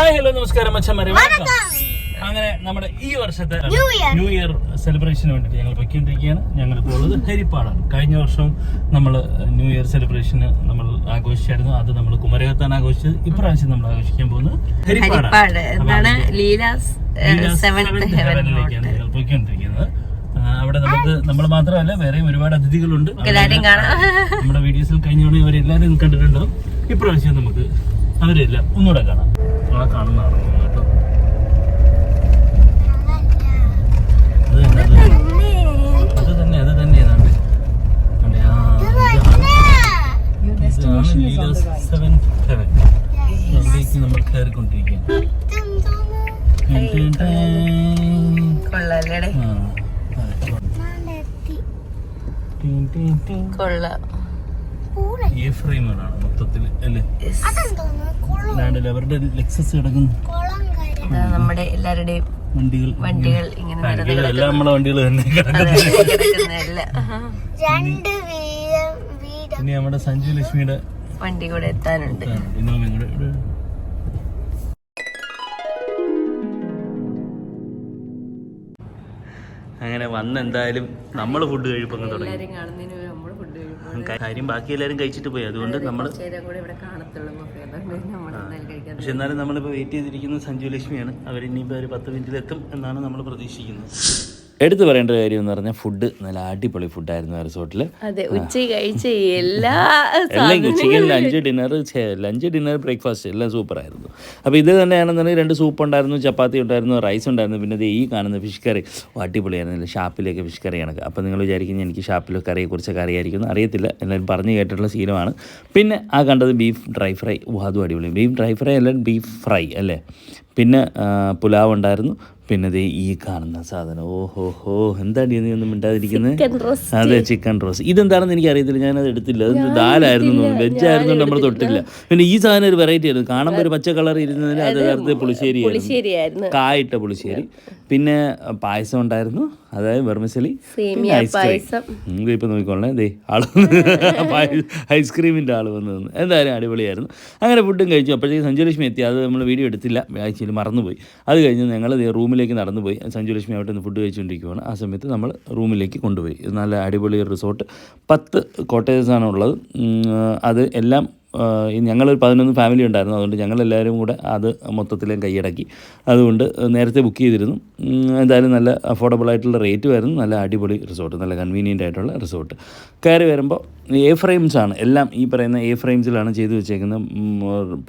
Hi hello നമസ്കാരം അച്ഛന്മാരെ വണക്കം. അങ്ങനെ നമ്മുടെ ഈ വർഷത്തെ ന്യൂ ഇയർ സെലിബ്രേഷന് വേണ്ടിയിട്ട് ഞങ്ങൾ പൊയ്ക്കൊണ്ടിരിക്കുകയാണ് ഞങ്ങൾ ഇപ്പോൾ ഉള്ളത് ഹരിപ്പാടാണ്. കഴിഞ്ഞ വർഷം നമ്മൾ ന്യൂ ഇയർ സെലിബ്രേഷന് നമ്മൾ ആഘോഷിച്ചായിരുന്നു. അത് നമ്മൾ കുമരകത്താണ് ആഘോഷിച്ചത്. ഇപ്രാവശ്യം നമ്മൾ ആഘോഷിക്കാൻ പോകുന്നത് ഹരിപ്പാട്. ഹരിപ്പാടാണ് ഹെവനിലേക്കാണ് ഞങ്ങൾ പോയിക്കൊണ്ടിരിക്കുന്നത്. അവിടെ നമുക്ക് നമ്മൾ മാത്രമല്ല വേറെയും ഒരുപാട് അതിഥികളുണ്ട്. നമ്മുടെ വീഡിയോസിൽ കഴിഞ്ഞ തവണ അവരെല്ലാവരും കണ്ടിട്ടുണ്ടോ ഇപ്രാവശ്യം നമുക്ക് അവരെല്ലാം ഒന്നുകൂടെ കാണാം. ആ കാണുന്നതാണ്. കേട്ടോ. അത് തന്നെ അത് തന്നെ അത് തന്നെ ഏതാണ്ട്. ആ, ഇതാണ്. ഇതാണ് ലീലാസ് സെവൻ അവിടേക്ക് നമ്മൾ കയറിക്കൊണ്ടിരിക്കുകയാണ്. കൊള്ളാം. മൊത്തത്തിൽ അല്ലേ? അല്ലാണ്ട് അവരുടെ ലെക്സസ് കിടക്കുന്നു. നമ്മുടെ എല്ലാവരുടെയും വണ്ടികൾ വണ്ടികൾ ഇങ്ങനെ എല്ലാം നമ്മളെ വണ്ടികൾ തന്നെ നമ്മുടെ സഞ്ജു ലക്ഷ്മിയുടെ വണ്ടി കൂടെ എത്താനുണ്ട്. അങ്ങനെ വന്നെന്തായാലും നമ്മൾ ഫുഡ് കഴിപ്പൊക്കെ തുടങ്ങി. കാണുന്നതിന് മുമ്പ് നമ്മൾ ഫുഡ് കഴിയുമ്പോൾ കാര്യം ബാക്കി എല്ലാവരും കഴിച്ചിട്ട് പോയി. അതുകൊണ്ട് നമ്മൾ പക്ഷെ എന്നാലും നമ്മളിപ്പോൾ വെയിറ്റ് ചെയ്തിരിക്കുന്നത് സഞ്ജു ലക്ഷ്മിയാണ്. ഇനിയിപ്പോൾ ഒരു പത്ത് മിനിറ്റിൽ എത്തും എന്നാണ് നമ്മൾ പ്രതീക്ഷിക്കുന്നത്. എടുത്തു പറയേണ്ട കാര്യം എന്ന് പറഞ്ഞാൽ ഫുഡ് നല്ല അടിപൊളി ഫുഡായിരുന്നു ആ റിസോർട്ടിൽ അതെ ഉച്ച കഴിച്ച എല്ലാ chicken lunch dinner lunch dinner breakfast എല്ലാം സൂപ്പറായിരുന്നു അപ്പോൾ ഇത് തന്നെയാണെന്നുണ്ടെങ്കിൽ രണ്ട് സൂപ്പ് ഉണ്ടായിരുന്നു ചപ്പാത്തി ഉണ്ടായിരുന്നു റൈസ് ഉണ്ടായിരുന്നു പിന്നെ ഈ കാണുന്ന ഫിഷ് കറി അടിപൊളിയായിരുന്നു. ഷാപ്പിലേക്ക് ഫിഷ് കറി കണക്ക്. അപ്പോൾ നിങ്ങൾ വിചാരിക്കുന്നത് എനിക്ക് ഷാപ്പിലെ കറിയെക്കുറിച്ചൊക്കെ അറിയായിരിക്കുന്നു അറിയത്തില്ല. എല്ലാവരും പറഞ്ഞു കേട്ടിട്ടുള്ള ശീലമാണ്. പിന്നെ ആ കണ്ടത് ബീഫ് ഡ്രൈ ഫ്രൈ അതും അടിപൊളി. ബീഫ് ഡ്രൈ ഫ്രൈ അല്ല ബീഫ് ഫ്രൈ അല്ലേ? പിന്നെ പുലാവ് ഉണ്ടായിരുന്നു. പിന്നെ ദേ ഈ കാണുന്ന സാധനം. ഓഹോ ഹോ ഹോ എന്താടി നീ ഒന്നും മിണ്ടാതിരിക്കുന്നത് അതെ ചിക്കൻ റോസ് ഇതെന്താണെന്ന് എനിക്ക് അറിയത്തില്ല ഞാനത് എടുത്തില്ല. അത് ദാലായിരുന്നു വെജ് ആയിരുന്നു നമ്മൾ തൊട്ടില്ല. പിന്നെ ഈ സാധനം ഒരു വെറൈറ്റി ആയിരുന്നു. കാണുമ്പോൾ ഒരു പച്ച കളർ ഇരുന്നതിന് അത് നേരത്തെ പുളിശ്ശേരി കായിട്ട പുളിശ്ശേരി. പിന്നെ പായസം ഉണ്ടായിരുന്നു. അതായത് വെർമിസലി പായസം. ഇപ്പൊ നോക്കിക്കോളേ ദേ ആൾ ഐസ്ക്രീമിന്റെ ആൾ വന്നു എന്തായാലും അടിപൊളിയായിരുന്നു. അങ്ങനെ ഫുഡും കഴിച്ചു. അപ്പോഴത്തേക്ക് സഞ്ജയലക്ഷ്മി എത്തി. അത് നമ്മൾ വീഡിയോ എടുത്തില്ല. ആഴ്ചയിൽ മറന്നുപോയി. അത് കഴിഞ്ഞ് ഞങ്ങൾ റൂമിലേക്ക് നടന്നുപോയി. സഞ്ജുലക്ഷ്മി അവിടെ നിന്ന് ഫുഡ് കഴിച്ചുകൊണ്ടിരിക്കുകയാണ് ആ സമയത്ത് നമ്മൾ റൂമിലേക്ക് കൊണ്ടുപോയി. നല്ല അടിപൊളി റിസോർട്ട്. പത്ത് കോട്ടേജസാണ് ഉള്ളത്. അത് എല്ലാം ഞങ്ങളൊരു പതിനൊന്ന് ഫാമിലി ഉണ്ടായിരുന്നു. അതുകൊണ്ട് ഞങ്ങളെല്ലാവരും കൂടെ അത് മൊത്തത്തിലും കൈയടക്കി. അതുകൊണ്ട് നേരത്തെ ബുക്ക് ചെയ്തിരുന്നു. എന്തായാലും നല്ല അഫോർഡബിൾ ആയിട്ടുള്ള റേറ്റ് ആയിരുന്നു നല്ല അടിപൊളി റിസോർട്ട്. നല്ല കൺവീനിയന്റ് ആയിട്ടുള്ള റിസോർട്ട്. കയറി വരുമ്പോൾ എ ഫ്രെയിംസ് ആണ്. എല്ലാം ഈ പറയുന്ന എ ഫ്രെയിംസിലാണ് ചെയ്തു വെച്ചേക്കുന്ന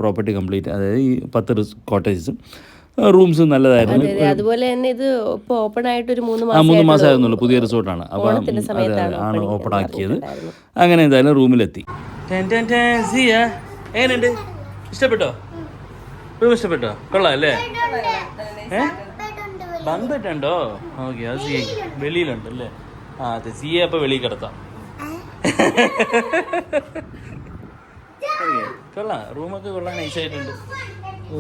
പ്രോപ്പർട്ടി കംപ്ലീറ്റ് അതായത് ഈ പത്ത് കോട്ടേജസും റൂംസും നല്ലതായിരുന്നു. അതുപോലെ തന്നെ ഇത് ഇപ്പൊ ഓപ്പൺ ആയിട്ട് ഒരു മൂന്ന് ആ മാസം മൂന്ന് മാസമായിരുന്നുള്ളൂ പുതിയ റിസോർട്ടാണ്. അപ്പോൾ ആണ് ഓപ്പൺ ആക്കിയത്. അങ്ങനെ എന്തായാലും റൂമിലെത്തി. എങ്ങനെയുണ്ട്? ഇഷ്ടപ്പെട്ടോ? റൂം ഇഷ്ടപ്പെട്ടോ? കൊള്ളാം അല്ലേ? ഉണ്ടോ ഓക്കെ അത് സി വെളിയിലുണ്ട് അല്ലേ? ആ അതെ സിയെ എ അപ്പൊ വെളിയിൽ കിടത്താം Okay, കൊള്ളാം. റൂമൊക്കെ കൊള്ളാൻ നൈസായിട്ടുണ്ട്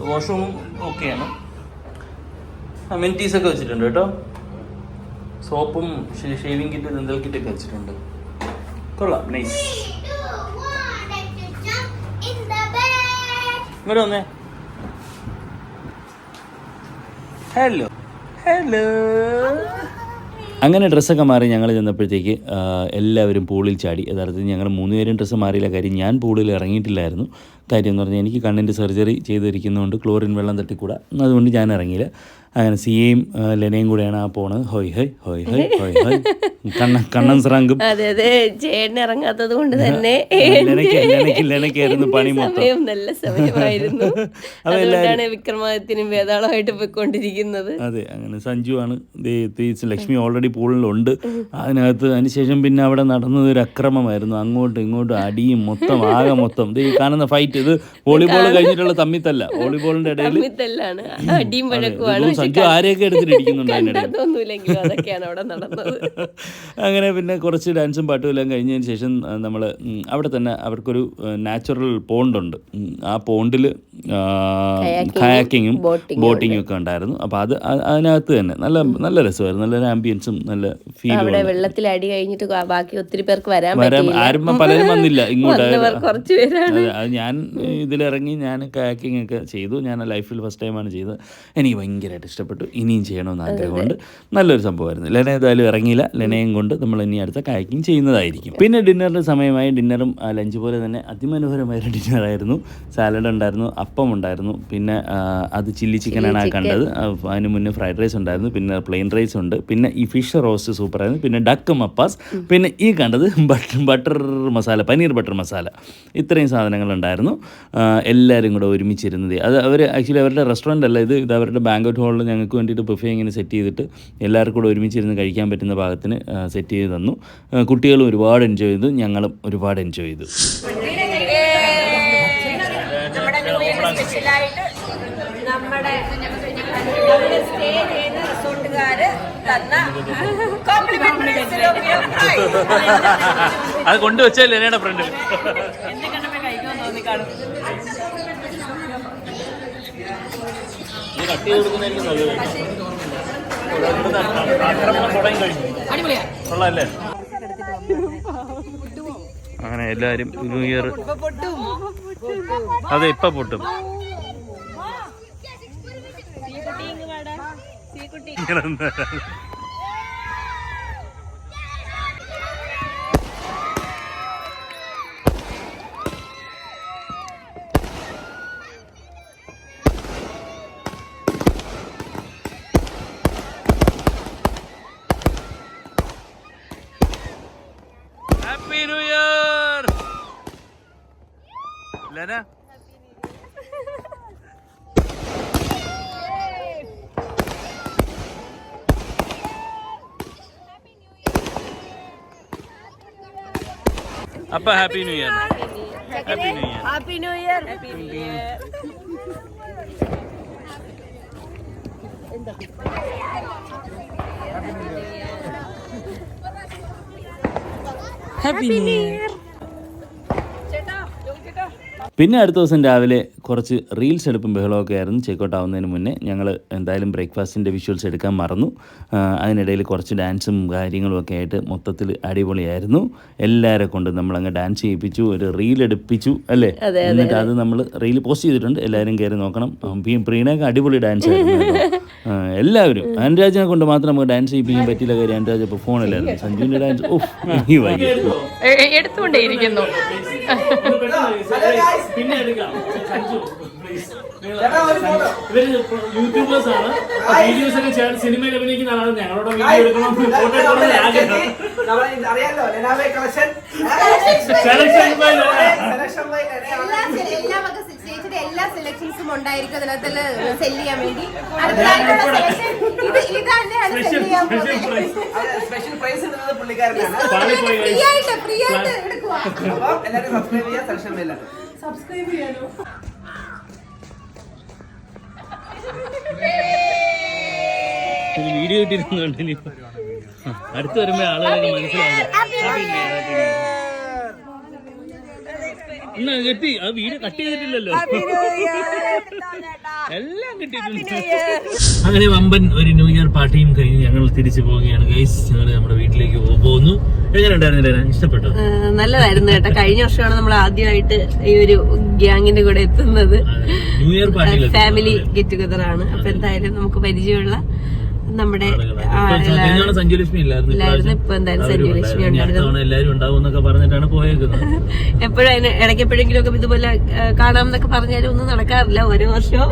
വാഷ്റൂമും ഓക്കെയാണ് അമെനിറ്റീസ് ഒക്കെ വെച്ചിട്ടുണ്ട് കേട്ടോ. സോപ്പും ഷേവിംഗ് കിറ്റ് ദന്തൽ കിറ്റ് ഒക്കെ വെച്ചിട്ടുണ്ട്. കൊള്ളാം നൈസ് ഇങ്ങോട്ട് ഹലോ ഹലോ അങ്ങനെ ഡ്രസ്സൊക്കെ മാറി ഞങ്ങൾ ചെന്നപ്പോഴത്തേക്ക് എല്ലാവരും പൂളിൽ ചാടി. യഥാർത്ഥത്തിൽ ഞങ്ങൾ മൂന്നുപേരും ഡ്രസ്സ് മാറിയില്ല കാര്യം ഞാൻ പൂളിൽ ഇറങ്ങിയിട്ടില്ലായിരുന്നു. കാര്യം എന്ന് പറഞ്ഞാൽ എനിക്ക് കണ്ണിന്റെ സർജറി ചെയ്തിരിക്കുന്നതുകൊണ്ട് ക്ലോറിൻ വെള്ളം തട്ടിക്കൂടാ. അതുകൊണ്ട് ഞാൻ ഇറങ്ങിയില്ല. അങ്ങനെ സിയേയും ലെനയും കൂടെയാണ് ആ പോണത് ഹോയ് ഹോയ് ഹോയ് ഹോയ് ഹോയ് ഹോയ്. കണ്ണ കണ്ണൻ സ്രാങ്കും. അതെ അതെ. ചേട്ടൻ ഇറങ്ങാത്തത് കൊണ്ട് തന്നെ ലെനയ്ക്ക് ലെനയ്ക്ക് ലെനയ്ക്കായിരുന്നു പണി മൊത്തം. നല്ല സമയമായിരുന്നു. അതുകൊണ്ടാണ് വിക്രമാദിത്യനും വേതാളമായിട്ട് പോയിക്കൊണ്ടിരിക്കുന്നത്. അതെ അങ്ങനെ സഞ്ജു ആണ്. ലക്ഷ്മി ഓൾറെഡി പൂളിലുണ്ട്. അതിനകത്ത് അതിനുശേഷം പിന്നെ അവിടെ നടന്നത് ഒരു അക്രമമായിരുന്നു. അങ്ങോട്ടും ഇങ്ങോട്ടും അടിയും മൊത്തം ആകെ മൊത്തം. ഈ കാണുന്ന ഫൈറ്റ് ഇത് വോളിബോൾ കഴിഞ്ഞിട്ടുള്ള തമ്മിത്തല്ല. വോളിബോളിന്റെ ഇടയിൽ തമ്മിത്തല്ലാണ്. അടിയും സഞ്ജു ആരെയൊക്കെ എടുത്തിട്ടിരിക്കുന്നുണ്ട് അതിനിടയിൽ? അതൊക്കെയാണ് അവിടെ നടന്നത്. അങ്ങനെ പിന്നെ കുറച്ച് ഡാൻസും പാട്ടും എല്ലാം കഴിഞ്ഞതിന് ശേഷം നമ്മൾ അവിടെ തന്നെ അവർക്കൊരു നാച്ചുറൽ പോണ്ടുണ്ട്. ആ പോണ്ടിൽ കയാക്കിങ്ങും ബോട്ടിങ്ങും ഒക്കെ ഉണ്ടായിരുന്നു. അപ്പോൾ അത് അതിനകത്ത് തന്നെ നല്ല നല്ല രസമായിരുന്നു. നല്ലൊരു ആംബിയൻസും നല്ല ഫീലും വെള്ളത്തിൽ അടി കഴിഞ്ഞിട്ട് ബാക്കി ഒത്തിരി പേർക്ക് വരാൻ വരാൻ ആരും പലരും വന്നില്ല ഇങ്ങോട്ട് ഞാൻ ഇതിലിറങ്ങി ഞാൻ കയാക്കിംഗ് ഒക്കെ ചെയ്തു. ഞാൻ ലൈഫിൽ ഫസ്റ്റ് ടൈമാണ് ചെയ്തത്. എനിക്ക് ഭയങ്കരമായിട്ട് ഇഷ്ടപ്പെട്ടു. ഇനിയും ചെയ്യണമെന്ന് ആഗ്രഹമുണ്ട്. നല്ലൊരു സംഭവമായിരുന്നു. ലെന ഏതായാലും ഇറങ്ങിയില്ല. ലെനയും കൊണ്ട് നമ്മൾ ഇനി അടുത്ത കയാക്കിംഗ് ചെയ്യുന്നതായിരിക്കും. പിന്നെ ഡിന്നറിന്റെ സമയമായി ഡിന്നറും ലഞ്ച് പോലെ തന്നെ അതിമനോഹരമായ ഡിന്നറായിരുന്നു സാലഡ് ഉണ്ടായിരുന്നു. അപ്പം ഉണ്ടായിരുന്നു. പിന്നെ അത് ചില്ലി ചിക്കനാണ് ആ കണ്ടത്. അതിന് മുന്നേ ഫ്രൈഡ് റൈസ് ഉണ്ടായിരുന്നു. പിന്നെ പ്ലെയിൻ റൈസ് ഉണ്ട്. പിന്നെ ഈ ഫിഷ് റോസ്റ്റ് സൂപ്പറായിരുന്നു. പിന്നെ ഡക്ക് മപ്പാസ്. പിന്നെ ഈ കണ്ടത് butter butter masala paneer butter masala. ഇത്രയും സാധനങ്ങളുണ്ടായിരുന്നു. ഉണ്ടായിരുന്നു എല്ലാവരും കൂടെ ഒരുമിച്ചിരുന്നത്. അത് അവർ ആക്ച്വലി അവരുടെ റെസ്റ്റോറന്റ് അല്ല ഇത്. ഇത് അവരുടെ ബാങ്കറ്റ് ഹാളിൽ ഞങ്ങൾക്ക് വേണ്ടിയിട്ട് ബുഫേ ഇങ്ങനെ സെറ്റ് ചെയ്തിട്ട് എല്ലാവർക്കും കൂടെ ഒരുമിച്ചിരുന്ന് കഴിക്കാൻ പറ്റുന്ന ഭാഗത്തിന് സെറ്റ് ചെയ്ത് തന്നു. കുട്ടികളും ഒരുപാട് എൻജോയ് ചെയ്തു. ഞങ്ങളും ഒരുപാട് എൻജോയ് ചെയ്തു. നമ്മുടെ സ്റ്റേ ചെയ്യുന്ന റിസോർട്ടുകാര് തന്ന അത് കൊണ്ടുവച്ചല്ലേ ലെനയുടെ ഫ്രണ്ട് കട്ട് ചെയ്ത് കൊടുക്കുന്നതായിരിക്കും നല്ലത്. കൊള്ളാല്ലേ? അങ്ങനെ എല്ലാരും ന്യൂ ഇയർ അതെ ഇപ്പൊ പൊട്ടും. ഇങ്ങനെ നിന്നേരാ. ഹാപ്പി ന്യൂ ഇയർ ലെന അപ്പ happy new year happy new year happy new year happy new year പിന്നെ അടുത്ത ദിവസം രാവിലെ കുറച്ച് റീൽസ് എടുപ്പും ബഹളമൊക്കെ ആയിരുന്നു. ചെക്കൗട്ട് ആവുന്നതിന് മുന്നേ ഞങ്ങൾ എന്തായാലും ബ്രേക്ക്ഫാസ്റ്റിന്റെ വിഷ്വൽസ് എടുക്കാൻ മറന്നു. അതിനിടയിൽ കുറച്ച് ഡാൻസും കാര്യങ്ങളും ഒക്കെ ആയിട്ട് മൊത്തത്തിൽ അടിപൊളിയായിരുന്നു. എല്ലാവരെ കൊണ്ട് നമ്മളങ്ങ് ഡാൻസ് ചെയ്യിപ്പിച്ചു ഒരു റീൽ എടുപ്പിച്ചു അല്ലേ? എന്നിട്ട് അത്. നമ്മൾ റീൽ പോസ്റ്റ് ചെയ്തിട്ടുണ്ട്. എല്ലാവരും കയറി നോക്കണം. പ്രീണയൊക്കെ അടിപൊളി ഡാൻസ് ആയിരുന്നു എല്ലാവരും. അനുരാജിനെ കൊണ്ട് മാത്രം നമുക്ക് ഡാൻസ് ചെയ്യിപ്പിക്കാൻ പറ്റില്ല കാര്യം. അനുരാജ് ഇപ്പോൾ ഫോണിലായിരുന്നു സഞ്ജുവിന്റെ ഡാൻസ് ഓ എടുത്തുകൊണ്ടേയിരിക്കുന്നു പിന്നെ എടുക്കാം. ഇവർ യൂട്യൂബേഴ്സ് ആണ്. വീഡിയോസ് ഒക്കെ ചെയ്യാൻ സിനിമയിൽ അഭിനയിക്കുന്ന ആളാണ്. ഞങ്ങളോട് വീഡിയോ എടുക്കണം. ഫോട്ടോ എടുക്കണം ആഗ്രഹം. അറിയാലോ. കളക്ഷൻ കളക്ഷൻ സെലക്ഷൻസും ഉണ്ടായിരിക്കും അതിനകത്ത് സെൽ ചെയ്യാൻ വേണ്ടി. ഇത് സെൽ ചെയ്യാൻ സ്പെഷ്യൽ പ്രൈസ് ഇടുന്നത് പുള്ളിക്കാരനാണ്. ഫ്രീ ആയിട്ട് ഫ്രീ ആയിട്ട് എടുക്കുക അപ്പൊ എല്ലാവരും സബ്സ്ക്രൈബ് ചെയ്യാൻ സെലക്ഷൻ ചെയ്യാനോ വീഡിയോ ഇട്ടിരുന്നുണ്ട് ഇനി. അടുത്ത് വരുമ്പോ ആളുകൾ മനസ്സിലാവും എന്നാ കെട്ടി? ആ വീട് കട്ട് ചെയ്തിട്ടില്ലല്ലോ. എല്ലാം കിട്ടിയിട്ടുണ്ട്. അങ്ങനെ വമ്പൻ ഒരു ന്യൂ ഇയർ പാർട്ടിയും കഴിഞ്ഞ് ഞങ്ങൾ തിരിച്ചു പോവുകയാണ് ഗൈസ് ഞങ്ങൾ നമ്മുടെ വീട്ടിലേക്ക് പോകുന്നു. എങ്ങനെയുണ്ടായിരുന്നു ഇഷ്ടപ്പെട്ടോ? നല്ലതായിരുന്നു കേട്ടോ. കഴിഞ്ഞ വർഷമാണ് നമ്മൾ ആദ്യമായിട്ട് ഈ ഒരു ഗ്യാങ്ങിന്റെ കൂടെ എത്തുന്നത്. New year party family get together ആണ്. അപ്പൊ എന്തായാലും നമുക്ക് പരിചയമുള്ള കഴിഞ്ഞ സഞ്ജു ലക്ഷ്മി ഇല്ലായിരുന്നു. ഇപ്പൊ എന്തായാലും ഉണ്ടായിരുന്നു. എല്ലാവരും ഉണ്ടാവും എന്നൊക്കെ പറഞ്ഞിട്ടാണ് പോയേക്കുന്നത് എപ്പോഴും ഇടയ്ക്ക് എപ്പോഴെങ്കിലും ഒക്കെ ഇതുപോലെ കാണാം എന്നൊക്കെ പറഞ്ഞാലും ഒന്നും നടക്കാറില്ല ഓരോ വർഷവും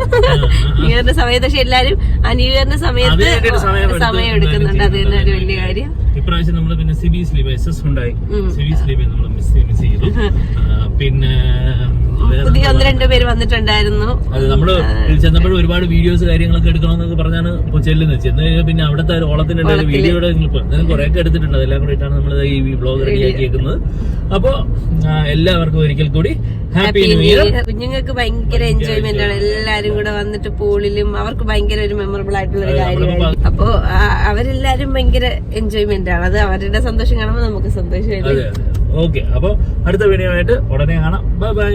ഈ ഒരു സമയത്ത് പക്ഷെ എല്ലാരും ഇയറിന്റെ സമയത്ത് സമയം എടുക്കുന്നുണ്ട് അത് തന്നെ ഒരു വലിയ കാര്യം. ഇപ്രാവശ്യം നമ്മൾ പിന്നെ സിബി സ്ലീവ് എസ് എസ് ഉണ്ടായി സിബി സ്ലീവ് നമ്മൾ മിസ് മിസ് ചെയ്തു പിന്നെ പുതിയ ഒന്ന് രണ്ട് പേര് വന്നിട്ടുണ്ടായിരുന്നു. അത് നമ്മൾ ചെന്നപ്പോഴും ഒരുപാട് വീഡിയോസ് കാര്യങ്ങളൊക്കെ എടുക്കണമെന്നൊക്കെ പറഞ്ഞാണ് ചെല്ലുന്നത്. ചെന്ന് പിന്നെ അവിടുത്തെ ഒരു വീഡിയോയുടെ ക്ലിപ്പ് അങ്ങനെ കുറെ ഒക്കെ എടുത്തിട്ടുണ്ട്. അതെല്ലാം കൂടിയിട്ടാണ് നമ്മൾ ഈ വ്ലോഗ് റെഡിയാക്കിയേക്കുന്നത് അപ്പോ എല്ലാവർക്കും ഒരിക്കൽ കൂടി ഹാപ്പി ന്യൂ ഇയർ കുഞ്ഞുങ്ങൾക്ക് ഭയങ്കര എൻജോയ്മെന്റ് ആണ്. എല്ലാരും കൂടെ വന്നിട്ട് പൂളിലും അവർക്ക് ഭയങ്കര ഒരു മെമ്മറബിൾ ആയിട്ടുള്ള ഒരു കാര്യമാണ് അപ്പോ അവരെല്ലാരും ഭയങ്കര എൻജോയ്മെന്റ് ആണ്. അത് അവരുടെ സന്തോഷം കാണുമ്പോൾ നമുക്ക് സന്തോഷമായിട്ട് ഓക്കെ അപ്പൊ അടുത്ത വീഡിയോ ആയിട്ട് ഉടനെ കാണാം. Bye bye